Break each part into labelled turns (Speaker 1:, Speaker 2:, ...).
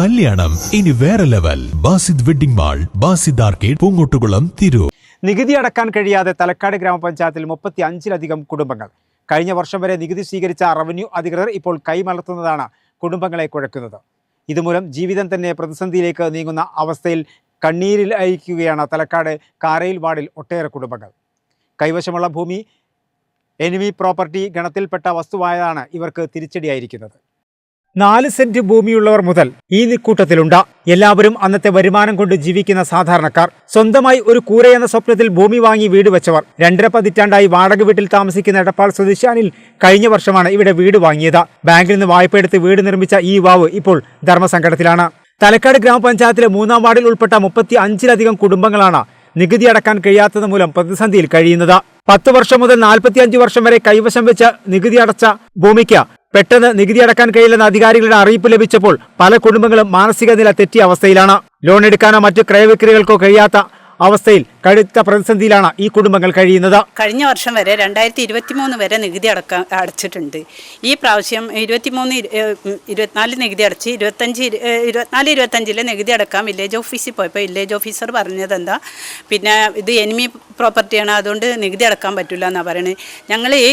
Speaker 1: കല്യാണം. ഇനി വേറെ level Basid wedding mall Basid arcade Poongottukulam Tirur.
Speaker 2: നികുതി അടക്കാൻ കഴിയാതെ തലക്കാട് ഗ്രാമപഞ്ചായത്തിൽ മുപ്പത്തി അഞ്ചിലധികം കുടുംബങ്ങൾ. കഴിഞ്ഞ വർഷം വരെ നികുതി സ്വീകരിച്ച റവന്യൂ അധികൃതർ ഇപ്പോൾ കൈമലർത്തുന്നതാണ് കുടുംബങ്ങളെ കുഴക്കുന്നത്. ഇതുമൂലം ജീവിതം തന്നെ പ്രതിസന്ധിയിലേക്ക് നീങ്ങുന്ന അവസ്ഥയിൽ കണ്ണീരിൽ അയക്കുകയാണ് തലക്കാട് കാരയിൽ വാർഡിൽ ഒട്ടേറെ കുടുംബങ്ങൾ. കൈവശമുള്ള ഭൂമി എനിമി പ്രോപ്പർട്ടി ഗണത്തിൽപ്പെട്ട വസ്തുവായതാണ് ഇവർക്ക് തിരിച്ചടിയായിരിക്കുന്നത്. നാല് സെന്റ് ഭൂമിയുള്ളവർ മുതൽ ഈ നിക്കൂട്ടത്തിലുണ്ട്. എല്ലാവരും അന്നത്തെ വരുമാനം കൊണ്ട് ജീവിക്കുന്ന സാധാരണക്കാർ. സ്വന്തമായി ഒരു കൂര എന്ന സ്വപ്നത്തിൽ ഭൂമി വാങ്ങി വീട് വെച്ചവർ. രണ്ടര പതിറ്റാണ്ടായി വാടക വീട്ടിൽ താമസിക്കുന്ന എടപ്പാൾ സ്വദേശാനിൽ കഴിഞ്ഞ വർഷമാണ് ഇവിടെ വീട് വാങ്ങിയത്. ബാങ്കിൽ നിന്ന് വായ്പയെടുത്ത് വീട് നിർമ്മിച്ച ഈ യുവാവ് ഇപ്പോൾ ധർമ്മസങ്കടത്തിലാണ്. തലക്കാട് ഗ്രാമപഞ്ചായത്തിലെ മൂന്നാം വാർഡിൽ ഉൾപ്പെട്ട മുപ്പത്തി അഞ്ചിലധികം കുടുംബങ്ങളാണ് നികുതി അടക്കാൻ കഴിയാത്തത് മൂലം പ്രതിസന്ധിയിൽ കഴിയുന്നത്. പത്ത് വർഷം മുതൽ നാൽപ്പത്തിയഞ്ച് വർഷം വരെ കൈവശം വെച്ച നികുതി അടച്ച ഭൂമിക്ക് പെട്ടെന്ന് നികുതി അടക്കാൻ കഴിയില്ലെന്ന അധികാരികളുടെ അറിയിപ്പ് ലഭിച്ചപ്പോൾ പല കുടുംബങ്ങളും മാനസിക നില തെറ്റിയ അവസ്ഥയിലാണ്. ലോൺ എടുക്കാനോ മറ്റു ക്രയവിക്രികൾക്കോ കഴിയാത്ത അവസ്ഥയിൽ കടുത്ത പ്രതിസന്ധിയിലാണ് ഈ കുടുംബങ്ങൾ കഴിയുന്നത്.
Speaker 3: കഴിഞ്ഞ വർഷം വരെ രണ്ടായിരത്തി ഇരുപത്തി മൂന്ന് വരെ നികുതി അടക്കം അടച്ചിട്ടുണ്ട്. ഈ പ്രാവശ്യം ഇരുപത്തിമൂന്ന് ഇരുപത്തിനാല് നികുതി അടച്ച് ഇരുപത്തഞ്ച് ഇരുപത്തിനാല് ഇരുപത്തഞ്ചിൽ നികുതി അടക്കാം വില്ലേജ് ഓഫീസിൽ പോയപ്പോൾ വില്ലേജ് ഓഫീസർ പറഞ്ഞത് എന്താ പിന്നെ ഇത് എനിമി പ്രോപ്പർട്ടിയാണ് അതുകൊണ്ട് നികുതി അടക്കാൻ പറ്റില്ല എന്നാണ് പറയുന്നത് ഞങ്ങൾ ഈ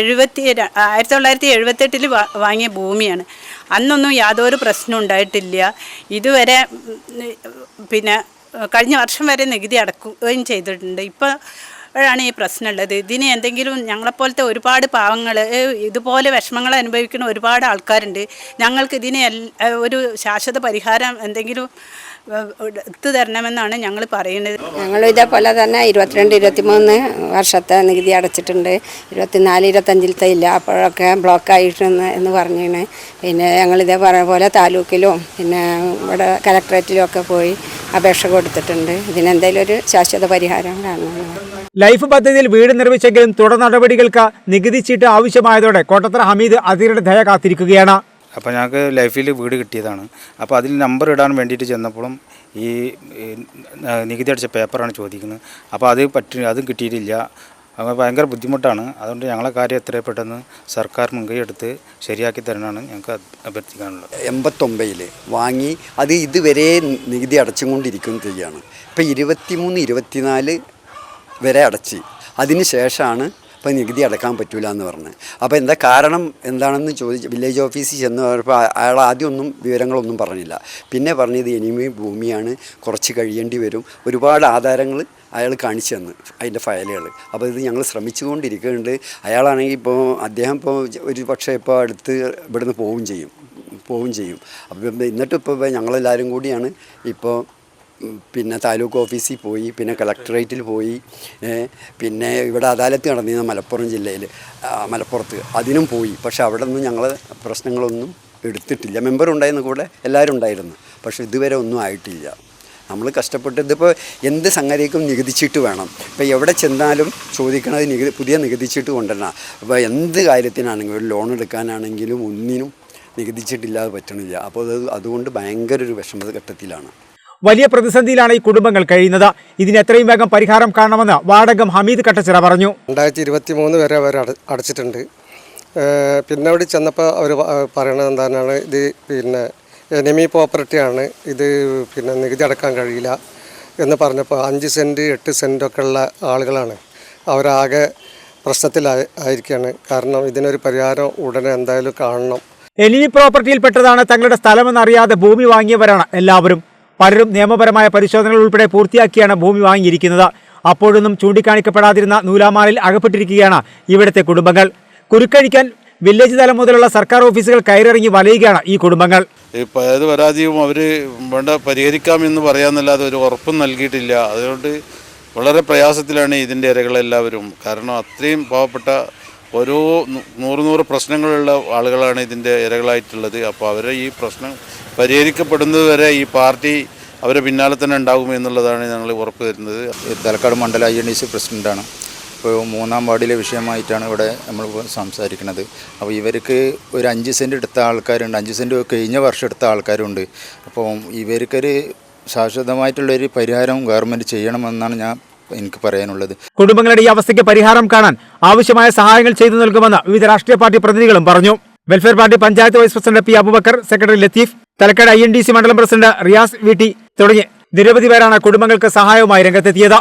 Speaker 3: എഴുപത്തി ആയിരത്തി തൊള്ളായിരത്തി എഴുപത്തെട്ടിൽ വാങ്ങിയ ഭൂമിയാണ്. അന്നൊന്നും യാതൊരു പ്രശ്നം ഉണ്ടായിട്ടില്ല. ഇതുവരെ പിന്നെ കഴിഞ്ഞ വർഷം വരെ നികുതി അടക്കുകയും ചെയ്തിട്ടുണ്ട്. ഇപ്പോൾ ാണ് ഈ പ്രശ്നമുള്ളത്. ഇതിന് എന്തെങ്കിലും ഞങ്ങളെപ്പോലത്തെ ഒരുപാട് പാവങ്ങൾ ഇതുപോലെ വിഷമങ്ങൾ അനുഭവിക്കുന്ന ഒരുപാട് ആൾക്കാരുണ്ട്. ഞങ്ങൾക്ക് ഇതിന് ഒരു ശാശ്വത പരിഹാരം എന്തെങ്കിലും എടുത്തു തരണമെന്നാണ് ഞങ്ങൾ പറയുന്നത്.
Speaker 4: ഞങ്ങൾ ഇതേപോലെ തന്നെ ഇരുപത്തിരണ്ട് ഇരുപത്തിമൂന്ന് വർഷത്തെ നികുതി അടച്ചിട്ടുണ്ട്. ഇരുപത്തിനാല് ഇരുപത്തഞ്ചിലത്തെ ഇല്ല. അപ്പോഴൊക്കെ ബ്ലോക്ക് ആയിട്ടുണ്ട് എന്ന് പറഞ്ഞാണ് പിന്നെ ഞങ്ങൾ ഇതേ പറഞ്ഞ പോലെ താലൂക്കിലും പിന്നെ ഇവിടെ കലക്ട്രേറ്റിലും ഒക്കെ പോയി അപേക്ഷ കൊടുത്തിട്ടുണ്ട്. ഇതിനെന്തെങ്കിലും ഒരു ശാശ്വത പരിഹാരം കാണണം
Speaker 2: ലൈഫ് പദ്ധതിയിൽ വീട് നിർമ്മിച്ചെങ്കിലും തുടർ നടപടികൾക്ക് നികുതി ചീട്ട് ആവശ്യമായതോടെ കോട്ടത്തറ ഹമീദ് അതിരുടെ ദയ കാത്തിരിക്കുകയാണ്.
Speaker 5: അപ്പോൾ ഞങ്ങൾക്ക് ലൈഫിൽ വീട് കിട്ടിയതാണ്. അപ്പോൾ അതിൽ നമ്പർ ഇടാൻ വേണ്ടിയിട്ട് ചെന്നപ്പോഴും ഈ ഈ, നികുതി അടിച്ച പേപ്പറാണ് ചോദിക്കുന്നത്. അപ്പോൾ അത് പറ്റി അതും കിട്ടിയിട്ടില്ല. അപ്പോൾ ഭയങ്കര ബുദ്ധിമുട്ടാണ്. അതുകൊണ്ട് ഞങ്ങളെ കാര്യം എത്രയും പെട്ടെന്ന് സർക്കാർ മുൻകൈ എടുത്ത് ശരിയാക്കി തരണമെന്നാണ് ഞങ്ങൾക്ക് അഭ്യർത്ഥിക്കാനുള്ളത്.
Speaker 6: എൺപത്തൊമ്പതിൽ വാങ്ങി അത് ഇതുവരെ നികുതി അടച്ചുകൊണ്ടിരിക്കുകയും ചെയ്യുകയാണ് ഇപ്പം ഇരുപത്തിമൂന്ന് ഇരുപത്തിനാല് വരെ അടച്ച്. അതിന് ശേഷമാണ് ഇപ്പം നികുതി അടക്കാൻ പറ്റൂല എന്ന് പറഞ്ഞത് അപ്പോൾ എന്താ കാരണം എന്താണെന്ന് ചോദിച്ച് വില്ലേജ് ഓഫീസിൽ ചെന്ന് പറഞ്ഞപ്പോൾ അയാൾ ആദ്യമൊന്നും വിവരങ്ങളൊന്നും പറഞ്ഞില്ല. പിന്നെ പറഞ്ഞത് ഇനിമി ഭൂമിയാണ് കുറച്ച് കഴിയേണ്ടി വരും. ഒരുപാട് ആധാരങ്ങൾ അയാൾ കാണിച്ചു തന്നു അതിന്റെ ഫയലുകൾ. അപ്പോൾ ഇത് ഞങ്ങൾ ശ്രമിച്ചുകൊണ്ടിരിക്കുന്നുണ്ട്. അയാളാണെങ്കിൽ ഇപ്പോൾ അദ്ദേഹം ഇപ്പോൾ ഒരു പക്ഷേ ഇപ്പോൾ അടുത്ത് ഇവിടുന്ന് പോവുകയും ചെയ്യും. പോവുകയും ചെയ്യും. അപ്പം എന്നിട്ട് ഇപ്പോൾ ഞങ്ങളെല്ലാവരും കൂടിയാണ് ഇപ്പോൾ പിന്നെ താലൂക്ക് ഓഫീസിൽ പോയി പിന്നെ കളക്ടറേറ്റിൽ പോയി പിന്നെ ഇവിടെ അദാലത്ത് നടന്നിരുന്ന മലപ്പുറം ജില്ലയിൽ മലപ്പുറത്ത് അതിനും പോയി. പക്ഷേ അവിടെ നിന്ന് ഞങ്ങൾ പ്രശ്നങ്ങളൊന്നും എടുത്തിട്ടില്ല. മെമ്പർ ഉണ്ടായിരുന്നു കൂടെ എല്ലാവരും ഉണ്ടായിരുന്നു. പക്ഷേ ഇതുവരെ ഒന്നും ആയിട്ടില്ല. നമ്മൾ കഷ്ടപ്പെട്ട് ഇതിപ്പോൾ എന്ത് സംഗതിക്കും നികുതിച്ചിട്ട് വേണം. ഇപ്പോൾ എവിടെ ചെന്നാലും ചോദിക്കണത് നികുതി പുതിയ നികുതിച്ചിട്ട് കൊണ്ടുവരണം. അപ്പോൾ എന്ത് കാര്യത്തിനാണെങ്കിലും ഒരു ലോൺ എടുക്കാനാണെങ്കിലും ഒന്നിനും നികുതിച്ചിട്ടില്ലാതെ പറ്റണില്ല. അപ്പോൾ അത് അതുകൊണ്ട് ഭയങ്കര ഒരു വിഷമത ഘട്ടത്തിലാണ്.
Speaker 2: വലിയ പ്രതിസന്ധിയിലാണ് ഈ കുടുംബങ്ങൾ കഴിയുന്നത്. ഇതിന് എത്രയും വേഗം പരിഹാരം കാണണമെന്ന് വാടകം ഹമീദ് കട്ടച്ചിറ പറഞ്ഞു.
Speaker 7: രണ്ടായിരത്തി ഇരുപത്തി മൂന്ന് വരെ അവർ അടച്ചിട്ടുണ്ട്. പിന്നെ അവിടെ ചെന്നപ്പോൾ അവർ പറയണത് എന്താണെന്നാണ് ഇത് പിന്നെ എനിമി പ്രോപ്പർട്ടിയാണ് ഇത് പിന്നെ നികുതി അടക്കാൻ കഴിയില്ല എന്ന് പറഞ്ഞപ്പോൾ അഞ്ച് സെന്റ് എട്ട് സെന്റൊക്കെ ഉള്ള ആളുകളാണ്. അവരാകെ പ്രശ്നത്തിലായി ആയിരിക്കുകയാണ് കാരണം ഇതിനൊരു പരിഹാരം ഉടനെ എന്തായാലും കാണണം.
Speaker 2: എനിമി പ്രോപ്പർട്ടിയിൽപ്പെട്ടതാണ് തങ്ങളുടെ സ്ഥലമെന്നറിയാതെ ഭൂമി വാങ്ങിയവരാണ് എല്ലാവരും. പലരും നിയമപരമായ പരിശോധനകൾ ഉൾപ്പെടെ പൂർത്തിയാക്കിയാണ് ഭൂമി വാങ്ങിയിരിക്കുന്നത്. അപ്പോഴൊന്നും ചൂണ്ടിക്കാണിക്കപ്പെടാതിരുന്ന നൂലാമാലിൽ അകപ്പെട്ടിരിക്കുകയാണ് ഇവിടുത്തെ കുടുംബങ്ങൾ. കുരുക്കഴിക്കാൻ വില്ലേജ് തലം മുതലുള്ള സർക്കാർ ഓഫീസുകൾ കയറിറങ്ങി വലയുകയാണ് ഈ കുടുംബങ്ങൾ.
Speaker 8: ഈ ഏത് പരാതിയും അവർ വേണ്ട പരിഹരിക്കാമെന്ന് പറയാന്നല്ലാതെ ഒരു ഉറപ്പും നൽകിയിട്ടില്ല. അതുകൊണ്ട് വളരെ പ്രയാസത്തിലാണ് ഇതിന്റെ ഇരകളെല്ലാവരും. കാരണം അത്രയും പാവപ്പെട്ട ഓരോ നൂറ് നൂറ് പ്രശ്നങ്ങളുള്ള ആളുകളാണ് ഇതിന്റെ ഇരകളായിട്ടുള്ളത്. അപ്പോൾ അവരെ ഈ പ്രശ്നം പരിഹരിക്കപ്പെടുന്നത് വരെ ഈ പാർട്ടി അവരെ പിന്നാലെ തന്നെ ഉണ്ടാകും എന്നുള്ളതാണ് ഞങ്ങൾ ഉറപ്പ് തരുന്നത്.
Speaker 5: തലക്കാട് മണ്ഡല ഐ എൻ ഡി സി പ്രസിഡന്റാണ് ഇപ്പോൾ മൂന്നാം വാർഡിലെ വിഷയമായിട്ടാണ് ഇവിടെ നമ്മൾ സംസാരിക്കുന്നത്. അപ്പോൾ ഇവർക്ക് ഒരു അഞ്ച് സെന്റ് എടുത്ത ആൾക്കാരുണ്ട്. അഞ്ച് സെന്റ് കഴിഞ്ഞ വർഷം എടുത്ത ആൾക്കാരുണ്ട്. അപ്പോൾ ഇവർക്കൊരു ശാശ്വതമായിട്ടുള്ളൊരു പരിഹാരം ഗവൺമെന്റ് ചെയ്യണമെന്നാണ് ഞാൻ എനിക്ക് പറയാനുള്ളത്.
Speaker 2: കുടുംബങ്ങളുടെ ഈ അവസ്ഥയ്ക്ക് പരിഹാരം കാണാൻ ആവശ്യമായ സഹായങ്ങൾ ചെയ്തു നൽകുമെന്ന് വിവിധ രാഷ്ട്രീയ പാർട്ടി പ്രതിനിധികളും പറഞ്ഞു. Welfare party panchayat vice president P Abubakkar secretary Latheef Thalakkad I മണ്ഡലം പ്രസിഡന്റ് റിയാസ് വി തുടങ്ങി നിരവധി പേരാണ് കുടുംബങ്ങൾക്ക് സഹായവുമായി രംഗത്തെത്തിയത്.